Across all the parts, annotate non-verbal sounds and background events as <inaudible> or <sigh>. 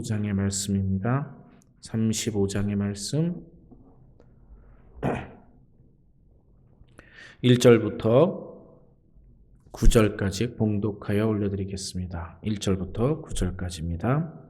35장의 말씀입니다. 35장의 말씀 <clears throat> 1절부터 9절까지 봉독하여 올려드리겠습니다. 1절부터 9절까지입니다.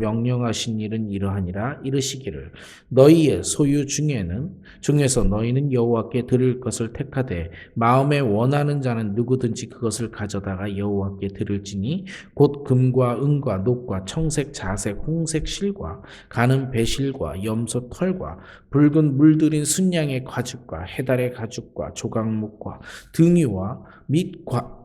명령하신 일은 이러하니라 이르시기를. 너희의 소유 중에는 중에서 너희는 여호와께 드릴 것을 택하되 마음에 원하는 자는 누구든지 그것을 가져다가 여호와께 드릴지니 곧 금과 은과 녹과 청색 자색 홍색 실과 가는 배실과 염소 털과 붉은 물들인 순양의 가죽과 해달의 가죽과 조각목과 등유와 및 과,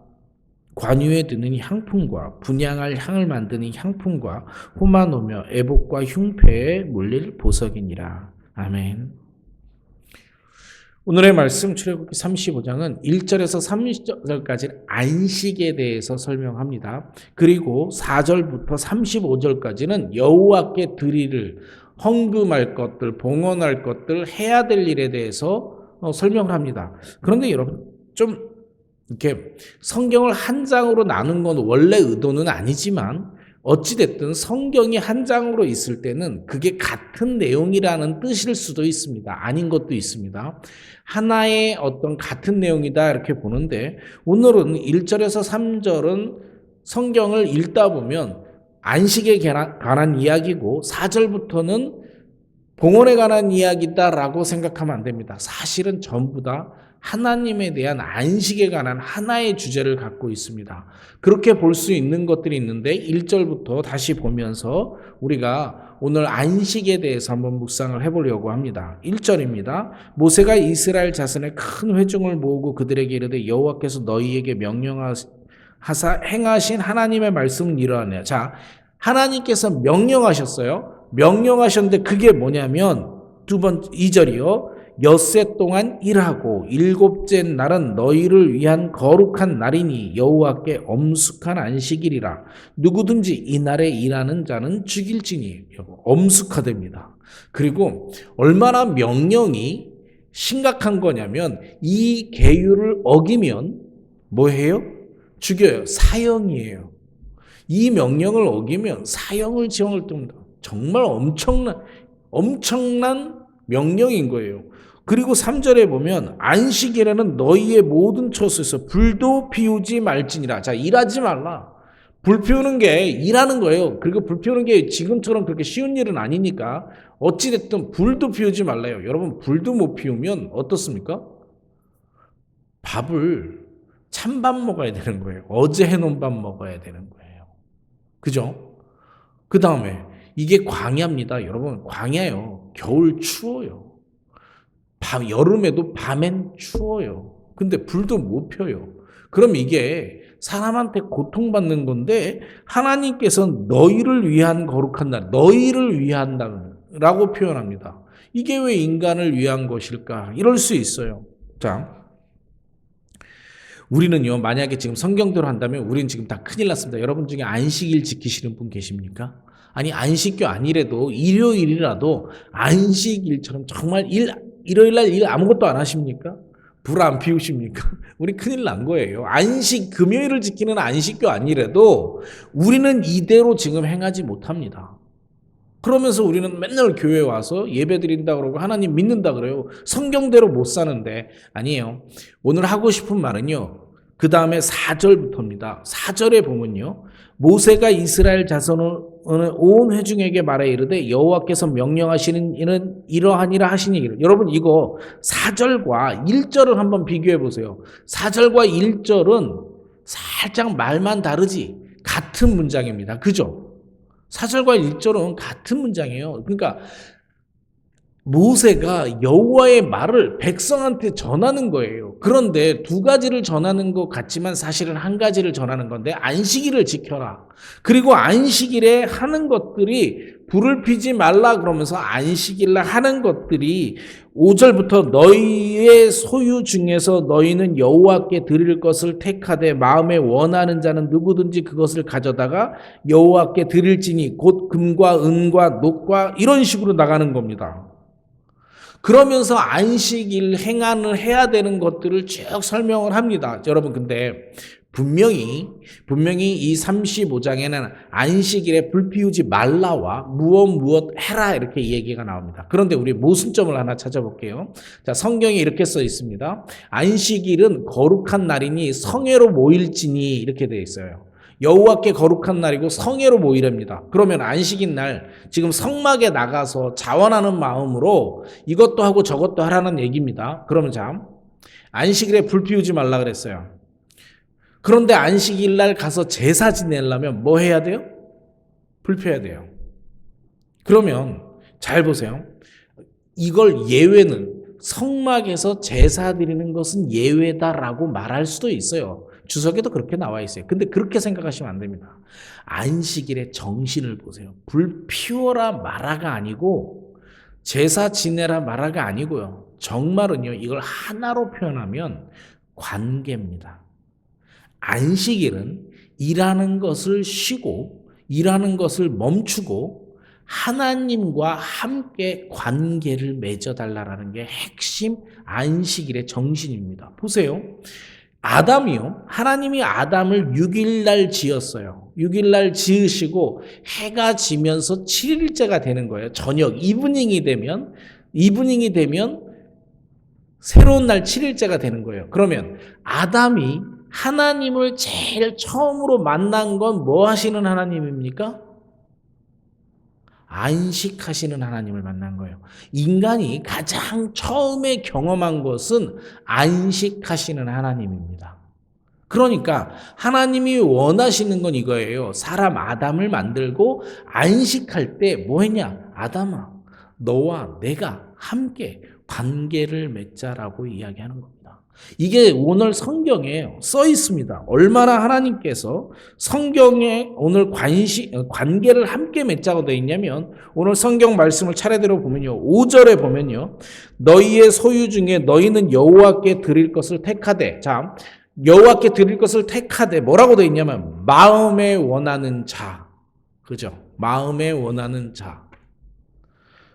관유에 드는 향품과 분양할 향을 만드는 향품과 호마노며 애복과 흉패에 물릴 보석이니라. 아멘. 오늘의 말씀 출애굽기 35장은 1절에서 30절까지 안식에 대해서 설명합니다. 그리고 4절부터 35절까지는 여호와께 드리를 헌금할 것들, 봉헌할 것들, 해야 될 일에 대해서 어, 설명을 합니다. 그런데 여러분 좀 이렇게 성경을 한 장으로 나눈 건 원래 의도는 아니지만 어찌됐든 성경이 한 장으로 있을 때는 그게 같은 내용이라는 뜻일 수도 있습니다. 아닌 것도 있습니다. 하나의 어떤 같은 내용이다 이렇게 보는데 오늘은 1절에서 3절은 성경을 읽다 보면 안식에 관한 이야기고 4절부터는 봉헌에 관한 이야기다라고 생각하면 안 됩니다. 사실은 전부 다 하나님에 대한 안식에 관한 하나의 주제를 갖고 있습니다. 그렇게 볼 수 있는 것들이 있는데 1절부터 다시 보면서 우리가 오늘 안식에 대해서 한번 묵상을 해보려고 합니다. 1절입니다. 모세가 이스라엘 자손의 큰 회중을 모으고 그들에게 이르되 여호와께서 너희에게 명령하사 행하신 하나님의 말씀은 이러하네요. 자, 하나님께서 명령하셨어요. 명령하셨는데 그게 뭐냐면 두 번, 2절이요. 엿새 동안 일하고 일곱째 날은 너희를 위한 거룩한 날이니 여호와께 엄숙한 안식일이라 누구든지 이 날에 일하는 자는 죽일지니 엄숙하됩니다. 그리고 얼마나 명령이 심각한 거냐면 이 계율을 어기면 뭐 해요? 죽여요. 사형이에요. 이 명령을 어기면 사형을 지형을 듭니다. 정말 엄청난 엄청난 명령인 거예요. 그리고 3절에 보면 안식일에는 너희의 모든 처소에서 불도 피우지 말지니라. 자, 일하지 말라. 불 피우는 게 일하는 거예요. 그리고 불 피우는 게 지금처럼 그렇게 쉬운 일은 아니니까 어찌 됐든 불도 피우지 말라요. 여러분, 불도 못 피우면 어떻습니까? 밥을 찬밥 먹어야 되는 거예요. 어제 해놓은 밥 먹어야 되는 거예요. 그죠? 그 다음에 이게 광야입니다. 여러분, 광야요. 겨울 추워요. 밤, 여름에도 밤엔 추워요. 근데 불도 못 펴요. 그럼 이게 사람한테 고통받는 건데 하나님께서 너희를 위한 거룩한 날, 너희를 위한 날라고 표현합니다. 이게 왜 인간을 위한 것일까? 이럴 수 있어요. 자, 우리는요, 만약에 지금 성경대로 한다면 우리는 지금 다 큰일 났습니다. 여러분 중에 안식일 지키시는 분 계십니까? 아니, 안식교 아니래도 일요일이라도 안식일처럼 정말 일, 일요일 날 일 아무것도 안 하십니까? 불 안 피우십니까? <laughs> 우리 큰일 난 거예요. 안식, 금요일을 지키는 안식교 아니래도 우리는 이대로 지금 행하지 못합니다. 그러면서 우리는 맨날 교회 와서 예배 드린다 그러고 하나님 믿는다 그래요. 성경대로 못 사는데 아니에요. 오늘 하고 싶은 말은요. 그 다음에 4절부터입니다. 4절에 보면요. 모세가 이스라엘 자손을 온 회중에게 말해 이르되 여호와께서 명령하시는 일은 이러하니라 하시니 여러분 이거 4절과 1절을 한번 비교해 보세요. 4절과 1절은 살짝 말만 다르지 같은 문장입니다. 그죠? 4절과 1절은 같은 문장이에요. 그러니까 모세가 여호와의 말을 백성한테 전하는 거예요. 그런데 두 가지를 전하는 것 같지만 사실은 한 가지를 전하는 건데 안식일을 지켜라. 그리고 안식일에 하는 것들이 불을 피지 말라 그러면서 안식일날 하는 것들이 5절부터 너희의 소유 중에서 너희는 여호와께 드릴 것을 택하되 마음에 원하는 자는 누구든지 그것을 가져다가 여호와께 드릴지니 곧 금과 은과 녹과 이런 식으로 나가는 겁니다. 그러면서 안식일 행안을 해야 되는 것들을 쭉 설명을 합니다. 여러분 근데 분명히 분명히 이 35장에는 안식일에 불 피우지 말라와 무엇 무엇 해라 이렇게 얘기가 나옵니다. 그런데 우리 모순점을 하나 찾아볼게요. 자, 성경에 이렇게 써 있습니다. 안식일은 거룩한 날이니 성회로 모일지니 이렇게 되어 있어요. 여호와께 거룩한 날이고 성회로 모이랍니다. 그러면 안식일 날 지금 성막에 나가서 자원하는 마음으로 이것도 하고 저것도 하라는 얘기입니다. 그러면 참 안식일에 불 피우지 말라 그랬어요. 그런데 안식일 날 가서 제사 지내려면 뭐 해야 돼요? 불 펴야 돼요. 그러면 잘 보세요. 이걸 예외는 성막에서 제사 드리는 것은 예외다라고 말할 수도 있어요. 주석에도 그렇게 나와 있어요. 근데 그렇게 생각하시면 안 됩니다. 안식일의 정신을 보세요. 불 피워라 마라가 아니고 제사 지내라 마라가 아니고요. 정말은요, 이걸 하나로 표현하면 관계입니다. 안식일은 일하는 것을 쉬고 일하는 것을 멈추고 하나님과 함께 관계를 맺어달라는 게 핵심 안식일의 정신입니다. 보세요. 아담이요. 하나님이 아담을 6일날 지었어요. 6일날 지으시고 해가 지면서 7일째가 되는 거예요. 저녁 이브닝이 되면 이브닝이 되면 새로운 날 7일째가 되는 거예요. 그러면 아담이 하나님을 제일 처음으로 만난 건 뭐 하시는 하나님입니까? 안식하시는 하나님을 만난 거예요. 인간이 가장 처음에 경험한 것은 안식하시는 하나님입니다. 그러니까 하나님이 원하시는 건 이거예요. 사람 아담을 만들고 안식할 때 뭐 했냐? 아담아, 너와 내가 함께 관계를 맺자라고 이야기하는 겁니다. 이게 오늘 성경에 써 있습니다. 얼마나 하나님께서 성경에 오늘 관시, 관계를 함께 맺자고 되어 있냐면 오늘 성경 말씀을 차례대로 보면요. 5절에 보면요. 너희의 소유 중에 너희는 여호와께 드릴 것을 택하되 자 여호와께 드릴 것을 택하되 뭐라고 되어 있냐면 마음에 원하는 자. 그죠? 마음에 원하는 자.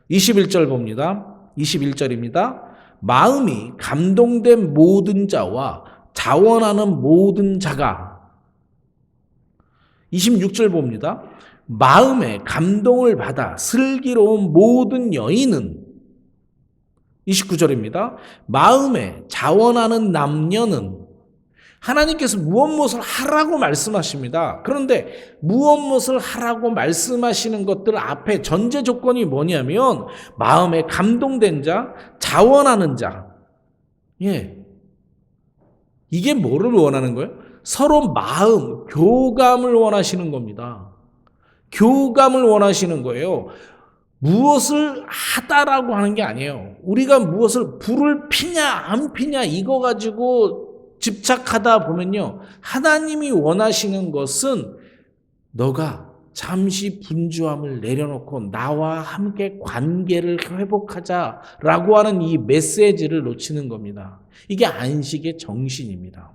21절 봅니다. 21절입니다. 마음이 감동된 모든 자와 자원하는 모든 자가 26절 봅니다. 마음에 감동을 받아 슬기로운 모든 여인은 29절입니다. 마음에 자원하는 남녀는 하나님께서 무엇 무엇을 하라고 말씀하십니다. 그런데 무엇 무엇을 하라고 말씀하시는 것들 앞에 전제 조건이 뭐냐면 마음에 감동된 자, 자원하는 자. 예. 이게 뭐를 원하는 거예요? 서로 마음, 교감을 원하시는 겁니다. 교감을 원하시는 거예요. 무엇을 하다라고 하는 게 아니에요. 우리가 무엇을 불을 피냐 안 피냐 이거 가지고 집착하다 보면요. 하나님이 원하시는 것은 너가 잠시 분주함을 내려놓고 나와 함께 관계를 회복하자라고 하는 이 메시지를 놓치는 겁니다. 이게 안식의 정신입니다.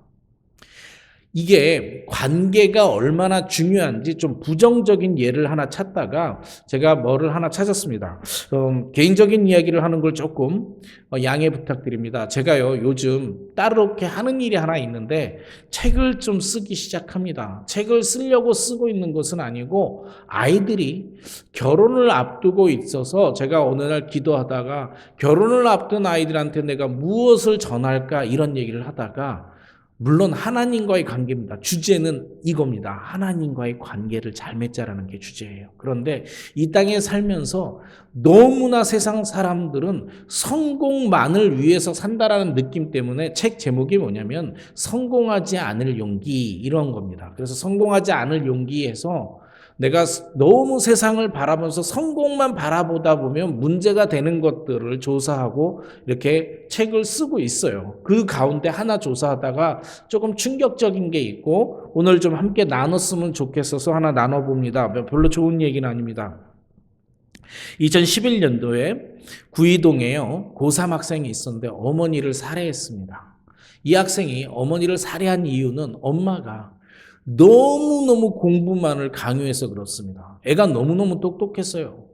이게 관계가 얼마나 중요한지 좀 부정적인 예를 하나 찾다가 제가 뭐를 하나 찾았습니다. 음, 개인적인 이야기를 하는 걸 조금 어, 양해 부탁드립니다. 제가요 요즘 따르게 하는 일이 하나 있는데 책을 좀 쓰기 시작합니다. 책을 쓰려고 쓰고 있는 것은 아니고 아이들이 결혼을 앞두고 있어서 제가 어느 날 기도하다가 결혼을 앞둔 아이들한테 내가 무엇을 전할까 이런 얘기를 하다가 물론 하나님과의 관계입니다. 주제는 이겁니다. 하나님과의 관계를 잘 맺자라는 게 주제예요. 그런데 이 땅에 살면서 너무나 세상 사람들은 성공만을 위해서 산다라는 느낌 때문에 책 제목이 뭐냐면 성공하지 않을 용기 이런 겁니다. 그래서 성공하지 않을 용기에서 내가 너무 세상을 바라보면서 성공만 바라보다 보면 문제가 되는 것들을 조사하고 이렇게 책을 쓰고 있어요. 그 가운데 하나 조사하다가 조금 충격적인 게 있고 오늘 좀 함께 나눴으면 좋겠어서 하나 나눠봅니다. 별로 좋은 얘기는 아닙니다. 2011년도에 구이동에요. 고3 학생이 있었는데 어머니를 살해했습니다. 이 학생이 어머니를 살해한 이유는 엄마가 너무너무 공부만을 강요해서 그렇습니다. 애가 너무너무 똑똑했어요.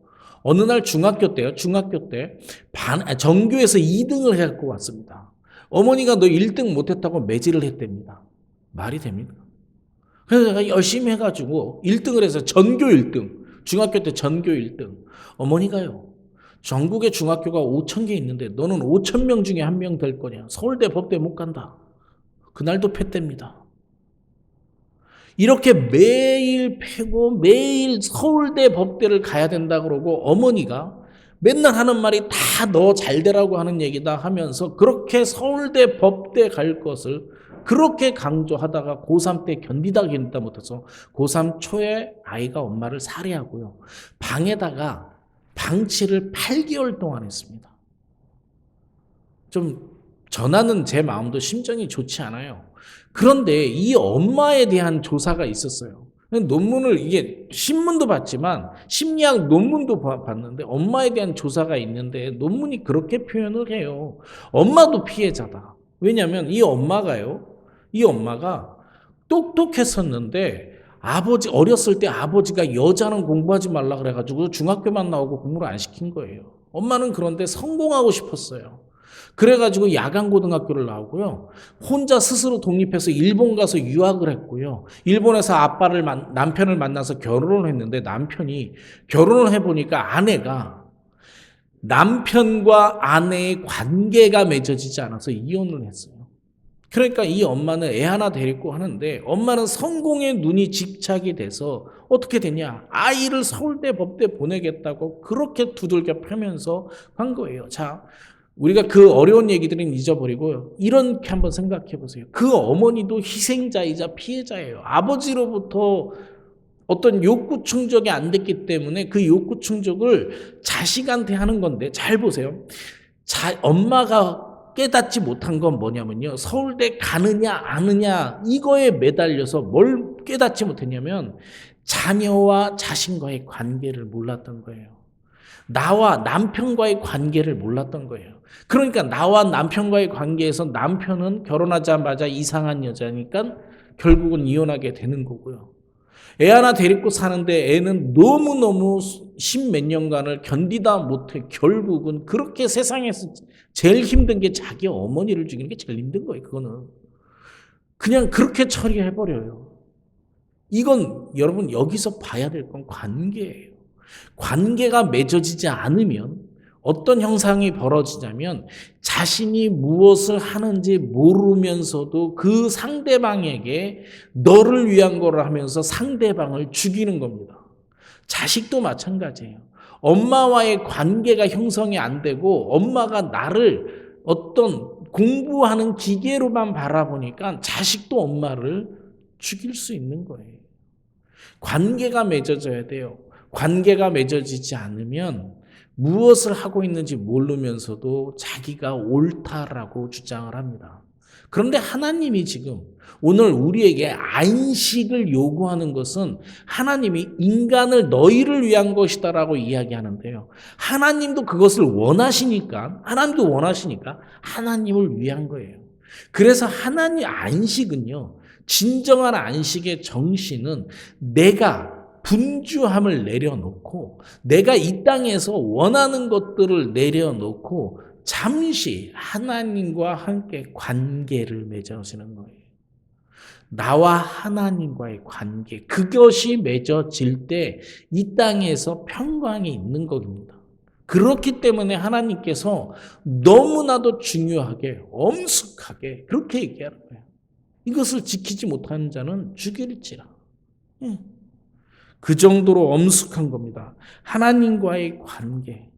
어느 날 중학교 때요. 중학교 때 반, 아, 전교에서 2등을 해갖고 왔습니다. 어머니가 너 1등 못했다고 매질을 했답니다. 말이 됩니까? 그래서 내가 열심히 해가지고 1등을 해서 전교 1등. 중학교 때 전교 1등. 어머니가요. 전국에 중학교가 5천 개 있는데 너는 5천 명 중에 한 명 될 거냐. 서울대 법대 못 간다. 그날도 패대입니다. 이렇게 매일 패고 매일 서울대 법대를 가야 된다 그러고 어머니가 맨날 하는 말이 다 너 잘 되라고 하는 얘기다 하면서 그렇게 서울대 법대 갈 것을 그렇게 강조하다가 고3 때 견디다 견디다 못해서 고3 초에 아이가 엄마를 살해하고요. 방에다가 방치를 8개월 동안 했습니다. 좀 전하는 제 마음도 심정이 좋지 않아요. 그런데 이 엄마에 대한 조사가 있었어요. 논문을 이게 신문도 봤지만 심리학 논문도 봤는데 엄마에 대한 조사가 있는데 논문이 그렇게 표현을 해요. 엄마도 피해자다. 왜냐하면 이 엄마가요. 이 엄마가 똑똑했었는데 아버지 어렸을 때 아버지가 여자는 공부하지 말라 그래가지고 중학교만 나오고 공부를 안 시킨 거예요. 엄마는 그런데 성공하고 싶었어요. 그래가지고 야간 고등학교를 나오고요. 혼자 스스로 독립해서 일본 가서 유학을 했고요. 일본에서 아빠를 만, 남편을 만나서 결혼을 했는데 남편이 결혼을 해보니까 아내가 남편과 아내의 관계가 맺어지지 않아서 이혼을 했어요. 그러니까 이 엄마는 애 하나 데리고 하는데 엄마는 성공의 눈이 집착이 돼서 어떻게 되냐 아이를 서울대 법대 보내겠다고 그렇게 두들겨 패면서 한 거예요. 자 우리가 그 어려운 얘기들은 잊어버리고 이렇게 한번 생각해 보세요. 그 어머니도 희생자이자 피해자예요. 아버지로부터 어떤 욕구 충족이 안 됐기 때문에 그 욕구 충족을 자식한테 하는 건데 잘 보세요. 자, 엄마가 깨닫지 못한 건 뭐냐면요. 서울대 가느냐 아느냐 이거에 매달려서 뭘 깨닫지 못했냐면 자녀와 자신과의 관계를 몰랐던 거예요. 나와 남편과의 관계를 몰랐던 거예요. 그러니까 나와 남편과의 관계에서 남편은 결혼하자마자 이상한 여자니까 결국은 이혼하게 되는 거고요. 애 하나 데리고 사는데 애는 너무너무 십몇 년간을 견디다 못해 결국은 그렇게 세상에서 제일 힘든 게 자기 어머니를 죽이는 게 제일 힘든 거예요. 그거는. 그냥 그렇게 처리해버려요. 이건 여러분 여기서 봐야 될 건 관계예요. 관계가 맺어지지 않으면 어떤 형상이 벌어지냐면 자신이 무엇을 하는지 모르면서도 그 상대방에게 너를 위한 거를 하면서 상대방을 죽이는 겁니다. 자식도 마찬가지예요. 엄마와의 관계가 형성이 안 되고 엄마가 나를 어떤 공부하는 기계로만 바라보니까 자식도 엄마를 죽일 수 있는 거예요. 관계가 맺어져야 돼요. 관계가 맺어지지 않으면 무엇을 하고 있는지 모르면서도 자기가 옳다라고 주장을 합니다. 그런데 하나님이 지금 오늘 우리에게 안식을 요구하는 것은 하나님이 인간을 너희를 위한 것이다라고 이야기하는데요. 하나님도 그것을 원하시니까, 하나님도 원하시니까 하나님을 위한 거예요. 그래서 하나님 안식은요, 진정한 안식의 정신은 내가 분주함을 내려놓고 내가 이 땅에서 원하는 것들을 내려놓고 잠시 하나님과 함께 관계를 맺어지는 거예요. 나와 하나님과의 관계, 그것이 맺어질 때 이 땅에서 평강이 있는 겁니다. 그렇기 때문에 하나님께서 너무나도 중요하게, 엄숙하게 그렇게 얘기하는 거예요. 이것을 지키지 못하는 자는 죽일지라. 예. 그 정도로 엄숙한 겁니다. 하나님과의 관계.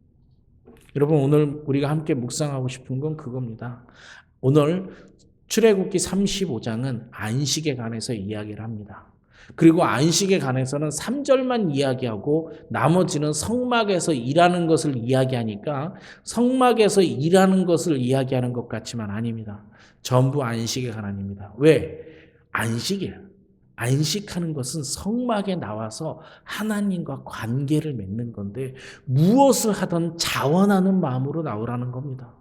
여러분 오늘 우리가 함께 묵상하고 싶은 건 그겁니다. 오늘 출애굽기 35장은 안식에 관해서 이야기를 합니다. 그리고 안식에 관해서는 3절만 이야기하고 나머지는 성막에서 일하는 것을 이야기하니까 성막에서 일하는 것을 이야기하는 것 같지만 아닙니다. 전부 안식에 관한입니다. 왜? 안식이에요. 안식하는 것은 성막에 나와서 하나님과 관계를 맺는 건데 무엇을 하든 자원하는 마음으로 나오라는 겁니다.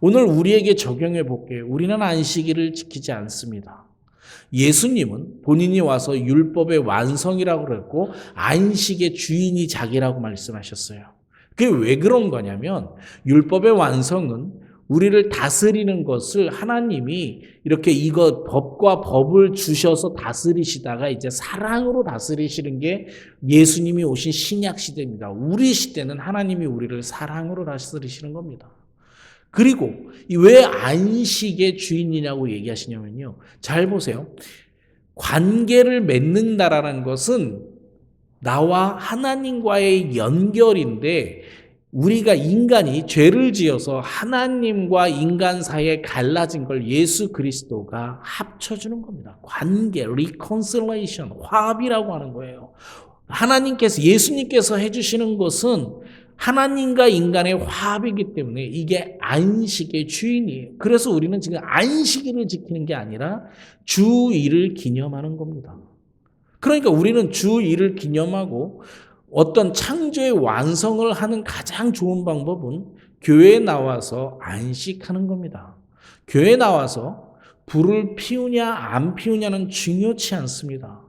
오늘 우리에게 적용해 볼게요. 우리는 안식일을 지키지 않습니다. 예수님은 본인이 와서 율법의 완성이라고 그랬고 안식의 주인이 자기라고 말씀하셨어요. 그게 왜 그런 거냐면 율법의 완성은 우리를 다스리는 것을 하나님이 이렇게 이거 법과 법을 주셔서 다스리시다가 이제 사랑으로 다스리시는 게 예수님이 오신 신약 시대입니다. 우리 시대는 하나님이 우리를 사랑으로 다스리시는 겁니다. 그리고 왜 안식의 주인이냐고 얘기하시냐면요. 잘 보세요. 관계를 맺는다라는 것은 나와 하나님과의 연결인데 우리가 인간이 죄를 지어서 하나님과 인간 사이에 갈라진 걸 예수 그리스도가 합쳐주는 겁니다. 관계, reconciliation, 화합이라고 하는 거예요. 하나님께서, 예수님께서 해주시는 것은 하나님과 인간의 화합이기 때문에 이게 안식의 주인이에요. 그래서 우리는 지금 안식일을 지키는 게 아니라 주일을 기념하는 겁니다. 그러니까 우리는 주일을 기념하고 어떤 창조의 완성을 하는 가장 좋은 방법은 교회에 나와서 안식하는 겁니다. 교회에 나와서 불을 피우냐 안 피우냐는 중요치 않습니다.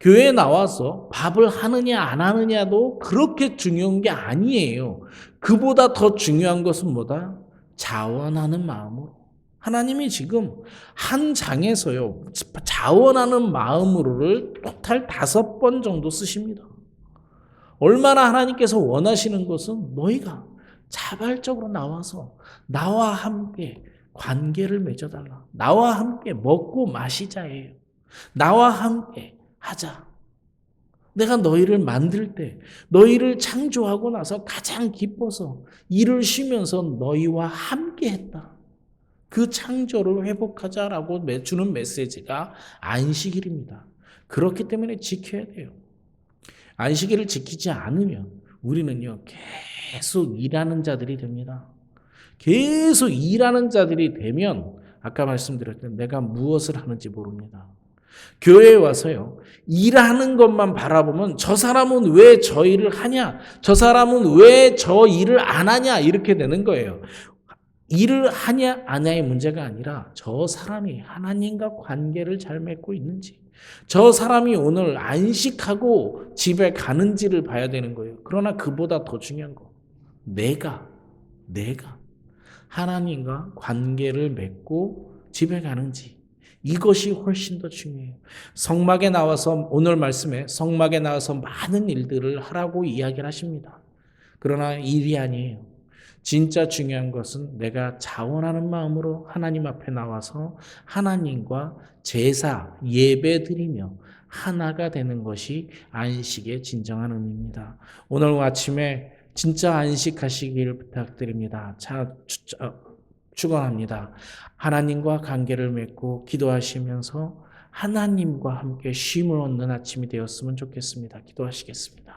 교회에 나와서 밥을 하느냐 안 하느냐도 그렇게 중요한 게 아니에요. 그보다 더 중요한 것은 뭐다? 자원하는 마음으로. 하나님이 지금 한 장에서요, 자원하는 마음으로를 토탈 다섯 번 정도 쓰십니다. 얼마나 하나님께서 원하시는 것은 너희가 자발적으로 나와서 나와 함께 관계를 맺어달라. 나와 함께 먹고 마시자예요. 나와 함께 하자. 내가 너희를 만들 때, 너희를 창조하고 나서 가장 기뻐서 일을 쉬면서 너희와 함께 했다. 그 창조를 회복하자라고 주는 메시지가 안식일입니다. 그렇기 때문에 지켜야 돼요. 안식일을 지키지 않으면 우리는요, 계속 일하는 자들이 됩니다. 계속 일하는 자들이 되면 아까 말씀드렸던 내가 무엇을 하는지 모릅니다. 교회에 와서요, 일하는 것만 바라보면 저 사람은 왜 저 일을 하냐? 저 사람은 왜 저 일을 안 하냐? 이렇게 되는 거예요. 일을 하냐, 아냐의 문제가 아니라 저 사람이 하나님과 관계를 잘 맺고 있는지, 저 사람이 오늘 안식하고 집에 가는지를 봐야 되는 거예요. 그러나 그보다 더 중요한 거, 내가, 내가 하나님과 관계를 맺고 집에 가는지, 이것이 훨씬 더 중요해요. 성막에 나와서 오늘 말씀에 성막에 나와서 많은 일들을 하라고 이야기를 하십니다. 그러나 일이 아니에요. 진짜 중요한 것은 내가 자원하는 마음으로 하나님 앞에 나와서 하나님과 제사, 예배 드리며 하나가 되는 것이 안식의 진정한 의미입니다. 오늘 아침에 진짜 안식하시기를 부탁드립니다. 자, 축원합니다. 하나님과 관계를 맺고 기도하시면서 하나님과 함께 쉼을 얻는 아침이 되었으면 좋겠습니다. 기도하시겠습니다.